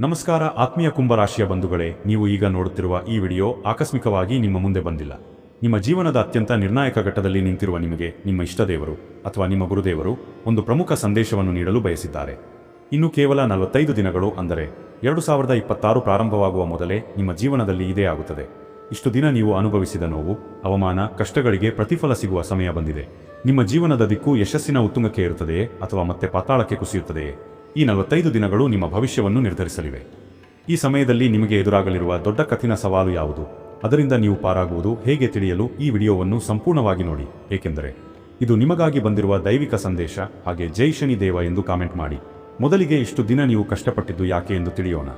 ನಮಸ್ಕಾರ, ಆತ್ಮೀಯ ಕುಂಭರಾಶಿಯ ಬಂಧುಗಳೇ, ನೀವು ಈಗ ನೋಡುತ್ತಿರುವ ಈ ವಿಡಿಯೋ ಆಕಸ್ಮಿಕವಾಗಿ ನಿಮ್ಮ ಮುಂದೆ ಬಂದಿಲ್ಲ. ನಿಮ್ಮ ಜೀವನದ ಅತ್ಯಂತ ನಿರ್ಣಾಯಕ ಘಟ್ಟದಲ್ಲಿ ನಿಂತಿರುವ ನಿಮಗೆ ನಿಮ್ಮ ಇಷ್ಟದೇವರು ಅಥವಾ ನಿಮ್ಮ ಗುರುದೇವರು ಒಂದು ಪ್ರಮುಖ ಸಂದೇಶವನ್ನು ನೀಡಲು ಬಯಸಿದ್ದಾರೆ. ಇನ್ನು ಕೇವಲ ನಲವತ್ತೈದು ದಿನಗಳು ಅಂದರೆ ಎರಡು ಸಾವಿರದ ಇಪ್ಪತ್ತಾರು ಪ್ರಾರಂಭವಾಗುವ ಮೊದಲೇ ನಿಮ್ಮ ಜೀವನದಲ್ಲಿ ಇದೇ ಆಗುತ್ತದೆ. ಇಷ್ಟು ದಿನ ನೀವು ಅನುಭವಿಸಿದ ನೋವು, ಅವಮಾನ, ಕಷ್ಟಗಳಿಗೆ ಪ್ರತಿಫಲ ಸಿಗುವ ಸಮಯ ಬಂದಿದೆ. ನಿಮ್ಮ ಜೀವನದ ದಿಕ್ಕು ಯಶಸ್ಸಿನ ಉತ್ತುಂಗಕ್ಕೆ ಇರುತ್ತದೆಯೇ ಅಥವಾ ಮತ್ತೆ ಪಾತಾಳಕ್ಕೆ ಕುಸಿಯುತ್ತದೆಯೇ? ಈ ನಲವತ್ತೈದು ದಿನಗಳು ನಿಮ್ಮ ಭವಿಷ್ಯವನ್ನು ನಿರ್ಧರಿಸಲಿವೆ. ಈ ಸಮಯದಲ್ಲಿ ನಿಮಗೆ ಎದುರಾಗಲಿರುವ ದೊಡ್ಡ ಕಠಿಣ ಸವಾಲು ಯಾವುದು? ಅದರಿಂದ ನೀವು ಪಾರಾಗುವುದು ಹೇಗೆ ತಿಳಿಯಲು ಈ ವಿಡಿಯೋವನ್ನು ಸಂಪೂರ್ಣವಾಗಿ ನೋಡಿ. ಏಕೆಂದರೆ ಇದು ನಿಮಗಾಗಿ ಬಂದಿರುವ ದೈವಿಕ ಸಂದೇಶ, ಹಾಗೆ ಜೈ ಶನಿ ದೇವ ಎಂದು ಕಾಮೆಂಟ್ ಮಾಡಿ. ಮೊದಲಿಗೆ ಇಷ್ಟು ದಿನ ನೀವು ಕಷ್ಟಪಟ್ಟಿದ್ದು ಯಾಕೆ ಎಂದು ತಿಳಿಯೋಣ.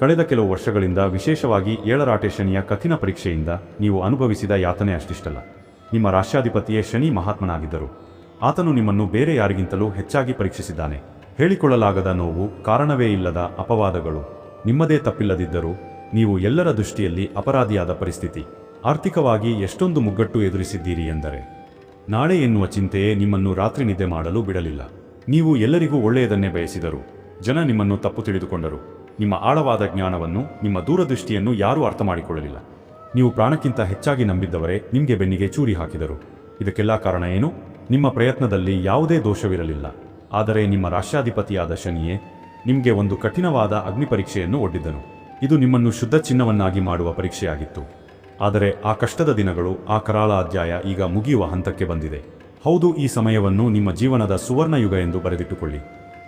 ಕಳೆದ ಕೆಲವು ವರ್ಷಗಳಿಂದ ವಿಶೇಷವಾಗಿ ಏಳರಾಟೆ ಶನಿಯ ಕಠಿಣ ಪರೀಕ್ಷೆಯಿಂದ ನೀವು ಅನುಭವಿಸಿದ ಯಾತನೆ ಅಷ್ಟಿಷ್ಟಲ್ಲ. ನಿಮ್ಮ ರಾಷ್ಟ್ರಾಧಿಪತಿಯೇ ಶನಿ ಮಹಾತ್ಮನಾಗಿದ್ದರು. ಆತನು ನಿಮ್ಮನ್ನು ಬೇರೆ ಯಾರಿಗಿಂತಲೂ ಹೆಚ್ಚಾಗಿ ಪರೀಕ್ಷಿಸಿದ್ದಾನೆ. ಹೇಳಿಕೊಳ್ಳಲಾಗದ ನೋವು ಕಾರಣವೇ ಇಲ್ಲದ ಅಪವಾದಗಳು. ನಿಮ್ಮದೇ ತಪ್ಪಿಲ್ಲದಿದ್ದರೂ ನೀವು ಎಲ್ಲರ ದೃಷ್ಟಿಯಲ್ಲಿ ಅಪರಾಧಿಯಾದ ಪರಿಸ್ಥಿತಿ. ಆರ್ಥಿಕವಾಗಿ ಎಷ್ಟೊಂದು ಮುಗ್ಗಟ್ಟು ಎದುರಿಸಿದ್ದೀರಿ ಎಂದರೆ, ನಾಳೆ ಎನ್ನುವ ಚಿಂತೆಯೇ ನಿಮ್ಮನ್ನು ರಾತ್ರಿ ನಿದ್ದೆ ಮಾಡಲು ಬಿಡಲಿಲ್ಲ. ನೀವು ಎಲ್ಲರಿಗೂ ಒಳ್ಳೆಯದನ್ನೇ ಬಯಸಿದರು. ಜನ ನಿಮ್ಮನ್ನು ತಪ್ಪು ತಿಳಿದುಕೊಂಡರು. ನಿಮ್ಮ ಆಳವಾದ ಜ್ಞಾನವನ್ನು, ನಿಮ್ಮ ದೂರದೃಷ್ಟಿಯನ್ನು ಯಾರೂ ಅರ್ಥ ಮಾಡಿಕೊಳ್ಳಲಿಲ್ಲ ನೀವು ಪ್ರಾಣಕ್ಕಿಂತ ಹೆಚ್ಚಾಗಿ ನಂಬಿದ್ದವರೇ ನಿಮಗೆ ಬೆನ್ನಿಗೆ ಚೂರಿ ಹಾಕಿದರು. ಇದಕ್ಕೆಲ್ಲ ಕಾರಣ ಏನು? ನಿಮ್ಮ ಪ್ರಯತ್ನದಲ್ಲಿ ಯಾವುದೇ ದೋಷವಿರಲಿಲ್ಲ. ಆದರೆ ನಿಮ್ಮ ರಾಷ್ಟ್ರಾಧಿಪತಿಯಾದ ಶನಿಯೇ ನಿಮಗೆ ಒಂದು ಕಠಿಣವಾದ ಅಗ್ನಿ ಪರೀಕ್ಷೆಯನ್ನು ಒಡ್ಡಿದ್ದನು. ಇದು ನಿಮ್ಮನ್ನು ಶುದ್ಧ ಚಿನ್ನವನ್ನಾಗಿ ಮಾಡುವ ಪರೀಕ್ಷೆಯಾಗಿತ್ತು. ಆದರೆ ಆ ಕಷ್ಟದ ದಿನಗಳು, ಆ ಕರಾಳ ಅಧ್ಯಾಯ ಈಗ ಮುಗಿಯುವ ಹಂತಕ್ಕೆ ಬಂದಿದೆ. ಹೌದು, ಈ ಸಮಯವನ್ನು ನಿಮ್ಮ ಜೀವನದ ಸುವರ್ಣಯುಗ ಎಂದು ಬರೆದಿಟ್ಟುಕೊಳ್ಳಿ.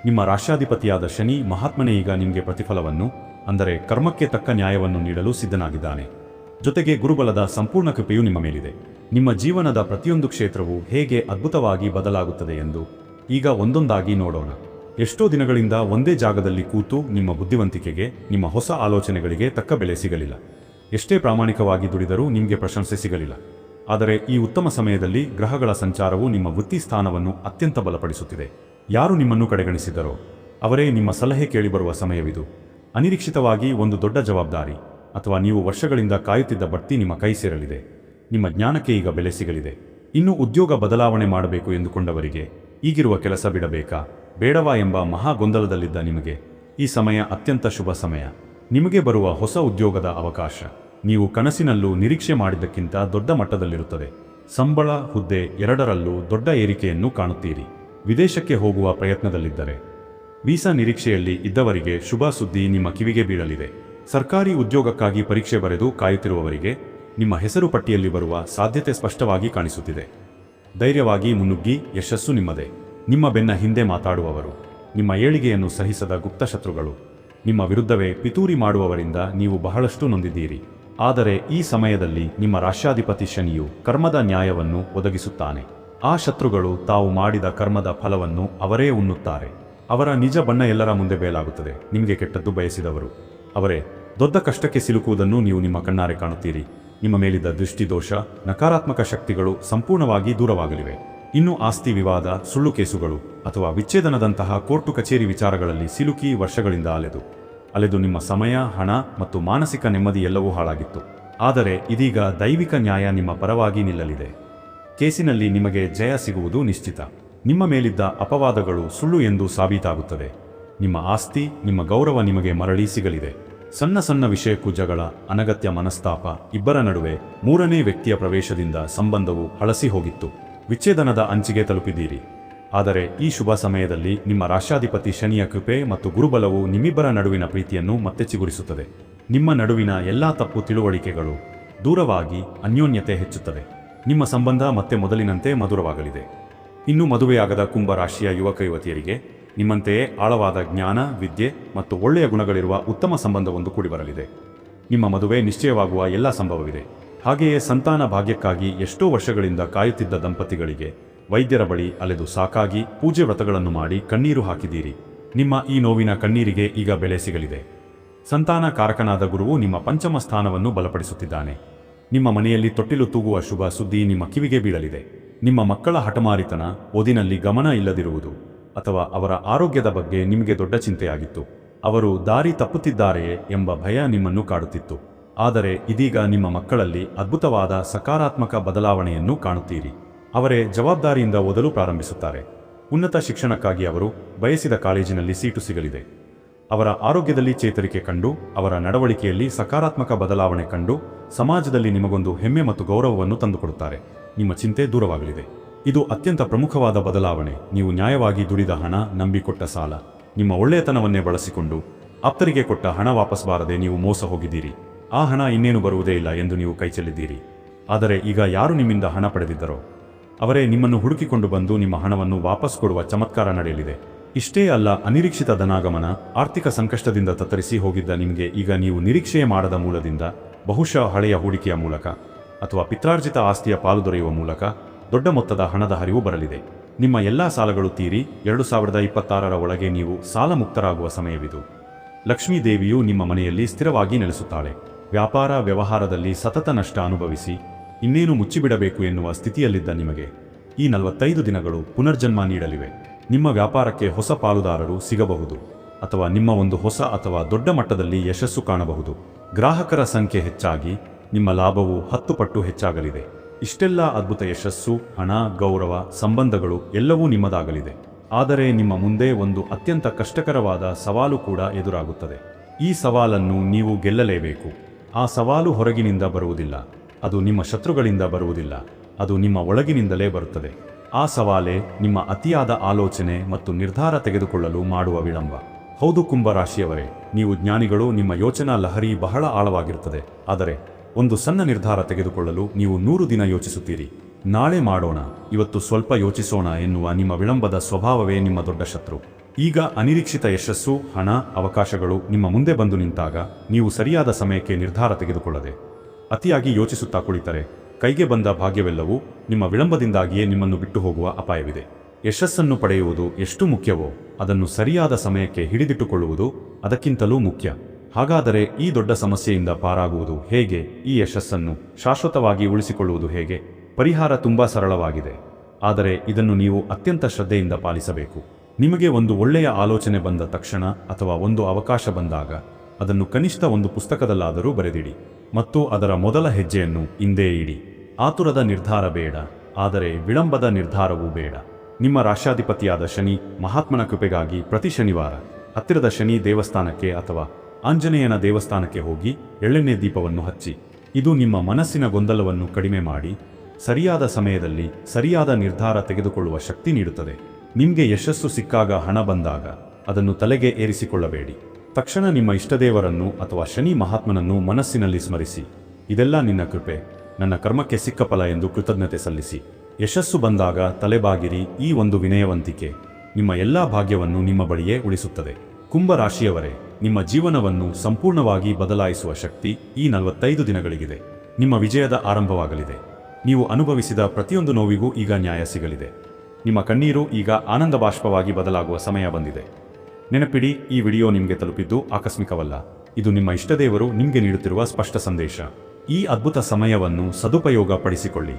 ನಿಮ್ಮ ರಾಷ್ಟ್ರಾಧಿಪತಿಯಾದ ಶನಿ ಮಹಾತ್ಮನೇ ಈಗ ನಿಮಗೆ ಪ್ರತಿಫಲವನ್ನು, ಅಂದರೆ ಕರ್ಮಕ್ಕೆ ತಕ್ಕ ನ್ಯಾಯವನ್ನು ನೀಡಲು ಸಿದ್ಧನಾಗಿದ್ದಾನೆ. ಜೊತೆಗೆ ಗುರುಬಲದ ಸಂಪೂರ್ಣ ಕೃಪೆಯು ನಿಮ್ಮ ಮೇಲಿದೆ. ನಿಮ್ಮ ಜೀವನದ ಪ್ರತಿಯೊಂದು ಕ್ಷೇತ್ರವು ಹೇಗೆ ಅದ್ಭುತವಾಗಿ ಬದಲಾಗುತ್ತದೆ ಎಂದು ಈಗ ಒಂದೊಂದಾಗಿ ನೋಡೋಣ. ಎಷ್ಟೋ ದಿನಗಳಿಂದ ಒಂದೇ ಜಾಗದಲ್ಲಿ ಕೂತು ನಿಮ್ಮ ಬುದ್ಧಿವಂತಿಕೆಗೆ, ನಿಮ್ಮ ಹೊಸ ಆಲೋಚನೆಗಳಿಗೆ ತಕ್ಕ ಬೆಲೆ ಸಿಗಲಿಲ್ಲ. ಎಷ್ಟೇ ಪ್ರಾಮಾಣಿಕವಾಗಿ ದುಡಿದರೂ ನಿಮಗೆ ಪ್ರಶಂಸೆ ಸಿಗಲಿಲ್ಲ. ಆದರೆ ಈ ಉತ್ತಮ ಸಮಯದಲ್ಲಿ ಗ್ರಹಗಳ ಸಂಚಾರವು ನಿಮ್ಮ ವೃತ್ತಿ ಸ್ಥಾನವನ್ನು ಅತ್ಯಂತ ಬಲಪಡಿಸುತ್ತಿದೆ. ಯಾರು ನಿಮ್ಮನ್ನು ಕಡೆಗಣಿಸಿದರೋ, ಅವರೇ ನಿಮ್ಮ ಸಲಹೆ ಕೇಳಿಬರುವ ಸಮಯವಿದು. ಅನಿರೀಕ್ಷಿತವಾಗಿ ಒಂದು ದೊಡ್ಡ ಜವಾಬ್ದಾರಿ, ಅಥವಾ ನೀವು ವರ್ಷಗಳಿಂದ ಕಾಯುತ್ತಿದ್ದ ಬಡ್ತಿ ನಿಮ್ಮ ಕೈ ಸೇರಲಿದೆ. ನಿಮ್ಮ ಜ್ಞಾನಕ್ಕೆ ಈಗ ಬೆಲೆ ಸಿಗಲಿದೆ. ಇನ್ನು ಉದ್ಯೋಗ ಬದಲಾವಣೆ ಮಾಡಬೇಕು ಎಂದುಕೊಂಡವರಿಗೆ ಈಗಿರುವ ಕೆಲಸ ಬಿಡಬೇಕಾ? ಬೇಡವಾ ಎಂಬ ಮಹಾ ಗೊಂದಲದಲ್ಲಿದ್ದ ನಿಮಗೆ. ಈ ಸಮಯ ಅತ್ಯಂತ ಶುಭ ಸಮಯ. ನಿಮಗೆ ಬರುವ ಹೊಸ ಉದ್ಯೋಗದ ಅವಕಾಶ. ನೀವು ಕನಸಿನಲ್ಲೂ ನಿರೀಕ್ಷೆ ಮಾಡಿದ್ದಕ್ಕಿಂತ ದೊಡ್ಡ ಮಟ್ಟದಲ್ಲಿರುತ್ತದೆ. ಸಂಬಳ, ಹುದ್ದೆ ಎರಡರಲ್ಲೂ ದೊಡ್ಡ ಏರಿಕೆಯನ್ನು ಕಾಣುತ್ತೀರಿ. ವಿದೇಶಕ್ಕೆ ಹೋಗುವ ಪ್ರಯತ್ನದಲ್ಲಿದ್ದರೆ. ವೀಸಾ ನಿರೀಕ್ಷೆಯಲ್ಲಿ ಇದ್ದವರಿಗೆ ಶುಭ ಸುದ್ದಿ ನಿಮ್ಮ ಕಿವಿಗೆ ಬೀಳಲಿದೆ. ಸರ್ಕಾರಿ ಉದ್ಯೋಗಕ್ಕಾಗಿ ಪರೀಕ್ಷೆ ಬರೆದು ಕಾಯುತ್ತಿರುವವರಿಗೆ ನಿಮ್ಮ ಹೆಸರು ಪಟ್ಟಿಯಲ್ಲಿ ಬರುವ ಸಾಧ್ಯತೆ ಸ್ಪಷ್ಟವಾಗಿ ಕಾಣಿಸುತ್ತಿದೆ. ಧೈರ್ಯವಾಗಿ ಮುನ್ನುಗ್ಗಿ ಯಶಸ್ಸು ನಿಮ್ಮದೇ. ನಿಮ್ಮ ಬೆನ್ನ ಹಿಂದೆ ಮಾತಾಡುವವರು. ನಿಮ್ಮ ಏಳಿಗೆಯನ್ನು ಸಹಿಸದ ಗುಪ್ತಶತ್ರುಗಳು ನಿಮ್ಮ ವಿರುದ್ಧವೇ ಪಿತೂರಿ ಮಾಡುವವರಿಂದ ನೀವು ಬಹಳಷ್ಟು ನೊಂದಿದ್ದೀರಿ. ಆದರೆ ಈ ಸಮಯದಲ್ಲಿ ನಿಮ್ಮ ರಾಷ್ಟ್ರಾಧಿಪತಿ ಶನಿಯು ಕರ್ಮದ ನ್ಯಾಯವನ್ನು ಒದಗಿಸುತ್ತಾನೆ. ಆ ಶತ್ರುಗಳು ತಾವು ಮಾಡಿದ ಕರ್ಮದ ಫಲವನ್ನು ಅವರೇ ಉಣ್ಣುತ್ತಾರೆ. ಅವರ ನಿಜ ಬಣ್ಣ ಎಲ್ಲರ ಮುಂದೆ ಬೇಲಾಗುತ್ತದೆ. ನಿಮಗೆ ಕೆಟ್ಟದ್ದು ಬಯಸಿದವರು. ಅವರೇ, ದೊಡ್ಡ ಕಷ್ಟಕ್ಕೆ ಸಿಲುಕುವುದನ್ನು ನೀವು ನಿಮ್ಮ ಕಣ್ಣಾರೆ ಕಾಣುತ್ತೀರಿ. ನಿಮ್ಮ ಮೇಲಿದ್ದ ದೃಷ್ಟಿದೋಷ, ನಕಾರಾತ್ಮಕ ಶಕ್ತಿಗಳು ಸಂಪೂರ್ಣವಾಗಿ ದೂರವಾಗಲಿವೆ. ಇನ್ನು ಆಸ್ತಿ ವಿವಾದ, ಸುಳ್ಳು ಕೇಸುಗಳು ಅಥವಾ ವಿಚ್ಛೇದನದಂತಹ ಕೋರ್ಟು ಕಚೇರಿ ವಿಚಾರಗಳಲ್ಲಿ ಸಿಲುಕಿ ವರ್ಷಗಳಿಂದ ಅಲೆದು. ಅಲೆದು ನಿಮ್ಮ ಸಮಯ, ಹಣ ಮತ್ತು ಮಾನಸಿಕ ನೆಮ್ಮದಿ ಎಲ್ಲವೂ ಹಾಳಾಗಿತ್ತು. ಆದರೆ ಇದೀಗ ದೈವಿಕ ನ್ಯಾಯ ನಿಮ್ಮ ಪರವಾಗಿ ನಿಲ್ಲಲಿದೆ. ಕೇಸಿನಲ್ಲಿ ನಿಮಗೆ ಜಯ ಸಿಗುವುದು ನಿಶ್ಚಿತ. ನಿಮ್ಮ ಮೇಲಿದ್ದ ಅಪವಾದಗಳು ಸುಳ್ಳು ಎಂದು ಸಾಬೀತಾಗುತ್ತದೆ. ನಿಮ್ಮ ಆಸ್ತಿ, ನಿಮ್ಮ ಗೌರವ ನಿಮಗೆ ಮರಳಿ ಸಿಗಲಿದೆ. ಸಣ್ಣ ಸಣ್ಣ ವಿಷಯಕ್ಕೂ ಜಗಳ ಅನಗತ್ಯ ಮನಸ್ತಾಪ ಇಬ್ಬರ ನಡುವೆ ಮೂರನೇ ವ್ಯಕ್ತಿಯ ಪ್ರವೇಶದಿಂದ ಸಂಬಂಧವು ಹಳಸಿ ಹೋಗಿತ್ತು. ವಿಚ್ಛೇದನದ ಅಂಚಿಗೆ ತಲುಪಿದ್ದೀರಿ. ಆದರೆ ಈ ಶುಭ ಸಮಯದಲ್ಲಿ ನಿಮ್ಮ ರಾಷ್ಟ್ರಾಧಿಪತಿ ಶನಿಯ ಕೃಪೆ ಮತ್ತು ಗುರುಬಲವು ನಿಮ್ಮಿಬ್ಬರ ನಡುವಿನ ಪ್ರೀತಿಯನ್ನು ಮತ್ತೆ ಚಿಗುರಿಸುತ್ತದೆ. ನಿಮ್ಮ ನಡುವಿನ ಎಲ್ಲಾ ತಪ್ಪು ತಿಳುವಳಿಕೆಗಳು ದೂರವಾಗಿ ಅನ್ಯೋನ್ಯತೆ ಹೆಚ್ಚುತ್ತದೆ. ನಿಮ್ಮ ಸಂಬಂಧ ಮತ್ತೆ ಮೊದಲಿನಂತೆ ಮಧುರವಾಗಲಿದೆ. ಇನ್ನು ಮದುವೆಯಾಗದ ಕುಂಭ ರಾಶಿಯ ಯುವಕ ಯುವತಿಯರಿಗೆ ನಿಮ್ಮಂತೆಯೇ ಆಳವಾದ ಜ್ಞಾನ, ವಿದ್ಯೆ ಮತ್ತು ಒಳ್ಳೆಯ ಗುಣಗಳಿರುವ ಉತ್ತಮ ಸಂಬಂಧವೊಂದು ಕೂಡಿಬರಲಿದೆ. ನಿಮ್ಮ ಮದುವೆ ನಿಶ್ಚಯವಾಗುವ ಎಲ್ಲ ಸಂಭವವಿದೆ. ಹಾಗೆಯೇ ಸಂತಾನ ಭಾಗ್ಯಕ್ಕಾಗಿ ಎಷ್ಟೋ ವರ್ಷಗಳಿಂದ ಕಾಯುತ್ತಿದ್ದ ದಂಪತಿಗಳಿಗೆ ವೈದ್ಯರ ಬಳಿ ಅಲೆದು ಸಾಕಾಗಿ ಪೂಜೆ ವ್ರತಗಳನ್ನು ಮಾಡಿ ಕಣ್ಣೀರು ಹಾಕಿದ್ದೀರಿ. ನಿಮ್ಮ ಈ ನೋವಿನ ಕಣ್ಣೀರಿಗೆ ಈಗ ಬೆಲೆ ಸಿಗಲಿದೆ. ಸಂತಾನ ಕಾರಕನಾದ ಗುರುವು ನಿಮ್ಮ ಪಂಚಮ ಸ್ಥಾನವನ್ನು ಬಲಪಡಿಸುತ್ತಿದ್ದಾನೆ. ನಿಮ್ಮ ಮನೆಯಲ್ಲಿ ತೊಟ್ಟಿಲು ತೂಗುವ ಶುಭ ಸುದ್ದಿ ನಿಮ್ಮ ಕಿವಿಗೆ ಬೀಳಲಿದೆ. ನಿಮ್ಮ ಮಕ್ಕಳ ಹಠಮಾರಿತನ ಓದಿನಲ್ಲಿ ಗಮನ ಇಲ್ಲದಿರುವುದು. ಅಥವಾ ಅವರ ಆರೋಗ್ಯದ ಬಗ್ಗೆ ನಿಮಗೆ ದೊಡ್ಡ ಚಿಂತೆಯಾಗಿತ್ತು. ಅವರು ದಾರಿ ತಪ್ಪುತ್ತಿದ್ದಾರೆಯೇ ಎಂಬ ಭಯ ನಿಮ್ಮನ್ನು ಕಾಡುತ್ತಿತ್ತು. ಆದರೆ ಇದೀಗ ನಿಮ್ಮ ಮಕ್ಕಳಲ್ಲಿ ಅದ್ಭುತವಾದ ಸಕಾರಾತ್ಮಕ ಬದಲಾವಣೆಯನ್ನು ಕಾಣುತ್ತೀರಿ. ಅವರೇ ಜವಾಬ್ದಾರಿಯಿಂದ ಓದಲು ಪ್ರಾರಂಭಿಸುತ್ತಾರೆ. ಉನ್ನತ ಶಿಕ್ಷಣಕ್ಕಾಗಿ ಅವರು ಬಯಸಿದ ಕಾಲೇಜಿನಲ್ಲಿ ಸೀಟು ಸಿಗಲಿದೆ. ಅವರ ಆರೋಗ್ಯದಲ್ಲಿ ಚೇತರಿಕೆ ಕಂಡು, ಅವರ ನಡವಳಿಕೆಯಲ್ಲಿ ಸಕಾರಾತ್ಮಕ ಬದಲಾವಣೆ ಕಂಡು, ಸಮಾಜದಲ್ಲಿ ನಿಮಗೊಂದು ಹೆಮ್ಮೆ ಮತ್ತು ಗೌರವವನ್ನು ತಂದುಕೊಡುತ್ತಾರೆ. ನಿಮ್ಮ ಚಿಂತೆ ದೂರವಾಗಲಿದೆ. ಇದು ಅತ್ಯಂತ ಪ್ರಮುಖವಾದ ಬದಲಾವಣೆ. ನೀವು ನ್ಯಾಯವಾಗಿ ದುಡಿದ ಹಣ, ನಂಬಿಕೊಟ್ಟ ಸಾಲ. ನಿಮ್ಮ ಒಳ್ಳೆಯತನವನ್ನೇ ಬಳಸಿಕೊಂಡು, ಆಪ್ತರಿಗೆ ಕೊಟ್ಟ ಹಣ ವಾಪಸ್ ಬಾರದೆ ನೀವು ಮೋಸ ಹೋಗಿದ್ದೀರಿ. ಆ ಹಣ ಇನ್ನೇನು ಬರುವುದೇ ಇಲ್ಲ ಎಂದು ನೀವು ಕೈಚೆಲ್ಲಿದ್ದೀರಿ. ಆದರೆ ಈಗ ಯಾರು ನಿಮ್ಮಿಂದ ಹಣ ಪಡೆದಿದ್ದರೋ? ಅವರೇ ನಿಮ್ಮನ್ನು ಹುಡುಕಿಕೊಂಡು ಬಂದು ನಿಮ್ಮ ಹಣವನ್ನು ವಾಪಸ್ ಕೊಡುವ ಚಮತ್ಕಾರ ನಡೆಯಲಿದೆ. ಇಷ್ಟೇ ಅಲ್ಲ, ಅನಿರೀಕ್ಷಿತ ಧನಾಗಮನ, ಆರ್ಥಿಕ ಸಂಕಷ್ಟದಿಂದ ತತ್ತರಿಸಿ ಹೋಗಿದ್ದ ನಿಮಗೆ ಈಗ ನೀವು ನಿರೀಕ್ಷೆಯೇ ಮಾಡದ ಮೂಲದಿಂದ, ಬಹುಶಃ ಹಳೆಯ ಹೂಡಿಕೆಯ ಮೂಲಕ, ಅಥವಾ ಪಿತ್ರಾರ್ಜಿತ ಆಸ್ತಿಯ ಪಾಲು ದೊರೆಯುವ ಮೂಲಕ ದೊಡ್ಡ ಮೊತ್ತದ ಹಣದ ಹರಿವು ಬರಲಿದೆ. ನಿಮ್ಮ ಎಲ್ಲಾ ಸಾಲಗಳು ತೀರಿ, ಎರಡು ಸಾವಿರದ ಇಪ್ಪತ್ತಾರರ ಒಳಗೆ ನೀವು ಸಾಲ ಮುಕ್ತರಾಗುವ ಸಮಯವಿದು. ಲಕ್ಷ್ಮೀ ದೇವಿಯು ನಿಮ್ಮ ಮನೆಯಲ್ಲಿ ಸ್ಥಿರವಾಗಿ ನೆಲೆಸುತ್ತಾಳೆ. ವ್ಯಾಪಾರ ವ್ಯವಹಾರದಲ್ಲಿ ಸತತ ನಷ್ಟ ಅನುಭವಿಸಿ, ಇನ್ನೇನು ಮುಚ್ಚಿಬಿಡಬೇಕು ಎನ್ನುವ ಸ್ಥಿತಿಯಲ್ಲಿದ್ದ ನಿಮಗೆ. ಈ ನಲವತ್ತೈದು ದಿನಗಳು ಪುನರ್ಜನ್ಮ ನೀಡಲಿವೆ. ನಿಮ್ಮ ವ್ಯಾಪಾರಕ್ಕೆ ಹೊಸ ಪಾಲುದಾರರು ಸಿಗಬಹುದು, ಅಥವಾ ನಿಮ್ಮ ಒಂದು ಹೊಸ ಅಥವಾ ದೊಡ್ಡ ಮಟ್ಟದಲ್ಲಿ ಯಶಸ್ಸು ಕಾಣಬಹುದು. ಗ್ರಾಹಕರ ಸಂಖ್ಯೆ ಹೆಚ್ಚಾಗಿ, ನಿಮ್ಮ ಲಾಭವು ಹತ್ತು ಪಟ್ಟು ಹೆಚ್ಚಾಗಲಿದೆ. ಇಷ್ಟೆಲ್ಲ ಅದ್ಭುತ ಯಶಸ್ಸು, ಹಣ, ಗೌರವ, ಸಂಬಂಧಗಳು ಎಲ್ಲವೂ ನಿಮ್ಮದಾಗಲಿದೆ. ಆದರೆ ನಿಮ್ಮ ಮುಂದೆ ಒಂದು ಅತ್ಯಂತ ಕಷ್ಟಕರವಾದ ಸವಾಲು ಕೂಡ ಎದುರಾಗುತ್ತದೆ. ಈ ಸವಾಲನ್ನು ನೀವು ಗೆಲ್ಲಲೇಬೇಕು. ಆ ಸವಾಲು ಹೊರಗಿನಿಂದ ಬರುವುದಿಲ್ಲ. ಅದು ನಿಮ್ಮ ಶತ್ರುಗಳಿಂದ ಬರುವುದಿಲ್ಲ. ಅದು ನಿಮ್ಮ ಒಳಗಿನಿಂದಲೇ ಬರುತ್ತದೆ. ಆ ಸವಾಲೇ ನಿಮ್ಮ ಅತಿಯಾದ ಆಲೋಚನೆ ಮತ್ತು ನಿರ್ಧಾರ ತೆಗೆದುಕೊಳ್ಳಲು ಮಾಡುವ ವಿಳಂಬ. ಹೌದು ಕುಂಭರಾಶಿಯವರೇ, ನೀವು ಜ್ಞಾನಿಗಳು, ನಿಮ್ಮ ಯೋಚನಾ ಲಹರಿ ಬಹಳ ಆಳವಾಗಿರುತ್ತದೆ. ಆದರೆ ಒಂದು ಸಣ್ಣ ನಿರ್ಧಾರ ತೆಗೆದುಕೊಳ್ಳಲು ನೀವು ನೂರು ದಿನ ಯೋಚಿಸುತ್ತೀರಿ. ನಾಳೆ ಮಾಡೋಣ, ಇವತ್ತು ಸ್ವಲ್ಪ ಯೋಚಿಸೋಣ ಎನ್ನುವ ನಿಮ್ಮ ವಿಳಂಬದ ಸ್ವಭಾವವೇ ನಿಮ್ಮ ದೊಡ್ಡ ಶತ್ರು. ಈಗ ಅನಿರೀಕ್ಷಿತ ಯಶಸ್ಸು, ಹಣ, ಅವಕಾಶಗಳು ನಿಮ್ಮ ಮುಂದೆ ಬಂದು ನಿಂತಾಗ ನೀವು ಸರಿಯಾದ ಸಮಯಕ್ಕೆ ನಿರ್ಧಾರ ತೆಗೆದುಕೊಳ್ಳದೆ. ಅತಿಯಾಗಿ ಯೋಚಿಸುತ್ತಾ ಕುಳಿತರೆ. ಕೈಗೆ ಬಂದ ಭಾಗ್ಯವೆಲ್ಲವೂ ನಿಮ್ಮ ವಿಳಂಬದಿಂದಾಗಿಯೇ ನಿಮ್ಮನ್ನು ಬಿಟ್ಟು ಹೋಗುವ ಅಪಾಯವಿದೆ. ಯಶಸ್ಸನ್ನು ಪಡೆಯುವುದು ಎಷ್ಟು ಮುಖ್ಯವೋ, ಅದನ್ನು ಸರಿಯಾದ ಸಮಯಕ್ಕೆ ಹಿಡಿದಿಟ್ಟುಕೊಳ್ಳುವುದು ಅದಕ್ಕಿಂತಲೂ ಮುಖ್ಯ. ಹಾಗಾದರೆ ಈ ದೊಡ್ಡ ಸಮಸ್ಯೆಯಿಂದ ಪಾರಾಗುವುದು ಹೇಗೆ? ಈ ಯಶಸ್ಸನ್ನು ಶಾಶ್ವತವಾಗಿ ಉಳಿಸಿಕೊಳ್ಳುವುದು ಹೇಗೆ? ಪರಿಹಾರ ತುಂಬಾ ಸರಳವಾಗಿದೆ. ಆದರೆ ಇದನ್ನು ನೀವು ಅತ್ಯಂತ ಶ್ರದ್ಧೆಯಿಂದ ಪಾಲಿಸಬೇಕು. ನಿಮಗೆ ಒಂದು ಒಳ್ಳೆಯ ಆಲೋಚನೆ ಬಂದ ತಕ್ಷಣ ಅಥವಾ ಒಂದು ಅವಕಾಶ ಬಂದಾಗ ಅದನ್ನು ಕನಿಷ್ಠ ಒಂದು ಪುಸ್ತಕದಲ್ಲಾದರೂ ಬರೆದಿಡಿ ಮತ್ತು ಅದರ ಮೊದಲ ಹೆಜ್ಜೆಯನ್ನು ಹಿಂದೆ ಇಡಿ. ಆತುರದ ನಿರ್ಧಾರ ಬೇಡ, ಆದರೆ ವಿಳಂಬದ ನಿರ್ಧಾರವೂ ಬೇಡ. ನಿಮ್ಮ ರಾಷ್ಟ್ರಾಧಿಪತಿಯಾದ ಶನಿ ಮಹಾತ್ಮನ ಕೃಪೆಗಾಗಿ ಪ್ರತಿ ಶನಿವಾರ ಹತ್ತಿರದ ಶನಿ ದೇವಸ್ಥಾನಕ್ಕೆ ಅಥವಾ ಆಂಜನೇಯನ ದೇವಸ್ಥಾನಕ್ಕೆ ಹೋಗಿ ಎಳ್ಳೆಣ್ಣೆ ದೀಪವನ್ನು ಹಚ್ಚಿ, ಇದು ನಿಮ್ಮ ಮನಸ್ಸಿನ ಗೊಂದಲವನ್ನು ಕಡಿಮೆ ಮಾಡಿ, ಸರಿಯಾದ ಸಮಯದಲ್ಲಿ ಸರಿಯಾದ ನಿರ್ಧಾರ ತೆಗೆದುಕೊಳ್ಳುವ ಶಕ್ತಿ ನೀಡುತ್ತದೆ. ನಿಮಗೆ ಯಶಸ್ಸು ಸಿಕ್ಕಾಗ ಹಣ ಬಂದಾಗ ಅದನ್ನು ತಲೆಗೆ ಏರಿಸಿಕೊಳ್ಳಬೇಡಿ. ತಕ್ಷಣ ನಿಮ್ಮ ಇಷ್ಟದೇವರನ್ನು ಅಥವಾ ಶನಿ ಮಹಾತ್ಮನನ್ನು ಮನಸ್ಸಿನಲ್ಲಿ ಸ್ಮರಿಸಿ. ಇದೆಲ್ಲ ನಿನ್ನ ಕೃಪೆ. ನನ್ನ ಕರ್ಮಕ್ಕೆ ಸಿಕ್ಕ ಫಲ ಎಂದು ಕೃತಜ್ಞತೆ ಸಲ್ಲಿಸಿ. ಯಶಸ್ಸು ಬಂದಾಗ ತಲೆಬಾಗಿರಿ ಈ ಒಂದು ವಿನಯವಂತಿಕೆ ನಿಮ್ಮ ಎಲ್ಲಾ ಭಾಗ್ಯವನ್ನು ನಿಮ್ಮ ಬಳಿಯೇ ಉಳಿಸುತ್ತದೆ. ಕುಂಭರಾಶಿಯವರೇ ನಿಮ್ಮ ಜೀವನವನ್ನು ಸಂಪೂರ್ಣವಾಗಿ ಬದಲಾಯಿಸುವ ಶಕ್ತಿ ಈ ನಲವತ್ತೈದು ದಿನಗಳಿಗಿದೆ. ನಿಮ್ಮ ವಿಜಯದ ಆರಂಭವಾಗಲಿದೆ. ನೀವು ಅನುಭವಿಸಿದ ಪ್ರತಿಯೊಂದು ನೋವಿಗೂ ಈಗ ನ್ಯಾಯ ಸಿಗಲಿದೆ. ನಿಮ್ಮ ಕಣ್ಣೀರು ಈಗ ಆನಂದ ಬಾಷ್ಪವಾಗಿ ಬದಲಾಗುವ ಸಮಯ ಬಂದಿದೆ. ನೆನಪಿಡಿ, ಈ ವಿಡಿಯೋ ನಿಮಗೆ ತಲುಪಿದ್ದು ಆಕಸ್ಮಿಕವಲ್ಲ. ಇದು ನಿಮ್ಮ ಇಷ್ಟದೇವರು ನಿಮಗೆ ನೀಡುತ್ತಿರುವ ಸ್ಪಷ್ಟ ಸಂದೇಶ. ಈ ಅದ್ಭುತ ಸಮಯವನ್ನು ಸದುಪಯೋಗ ಪಡಿಸಿಕೊಳ್ಳಿ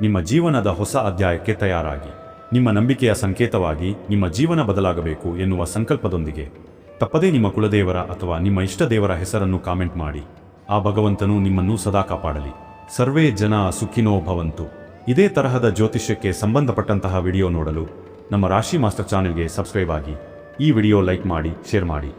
ನಿಮ್ಮ ಜೀವನದ ಹೊಸ ಅಧ್ಯಾಯಕ್ಕೆ ತಯಾರಾಗಿ. ನಿಮ್ಮ ನಂಬಿಕೆಯ ಸಂಕೇತವಾಗಿ ನಿಮ್ಮ ಜೀವನ ಬದಲಾಗಬೇಕು ಎನ್ನುವ ಸಂಕಲ್ಪದೊಂದಿಗೆ. ತಪ್ಪದೇ ನಿಮ್ಮ ಕುಲದೇವರ ಅಥವಾ ನಿಮ್ಮ ಇಷ್ಟದೇವರ ಹೆಸರನ್ನು ಕಾಮೆಂಟ್ ಮಾಡಿ. ಆ ಭಗವಂತನು ನಿಮ್ಮನ್ನು ಸದಾ ಕಾಪಾಡಲಿ. ಸರ್ವೇ ಜನ ಸುಖಿನೋ ಭವಂತು. ಇದೇ ತರಹದ ಜ್ಯೋತಿಷ್ಯಕ್ಕೆ ಸಂಬಂಧಪಟ್ಟಂತಹ ವಿಡಿಯೋ ನೋಡಲು ನಮ್ಮ ರಾಶಿ ಮಾಸ್ಟರ್ ಚಾನೆಲ್ಗೆ ಸಬ್ಸ್ಕ್ರೈಬ್ ಆಗಿ ಈ ವಿಡಿಯೋ ಲೈಕ್ ಮಾಡಿ, ಶೇರ್ ಮಾಡಿ.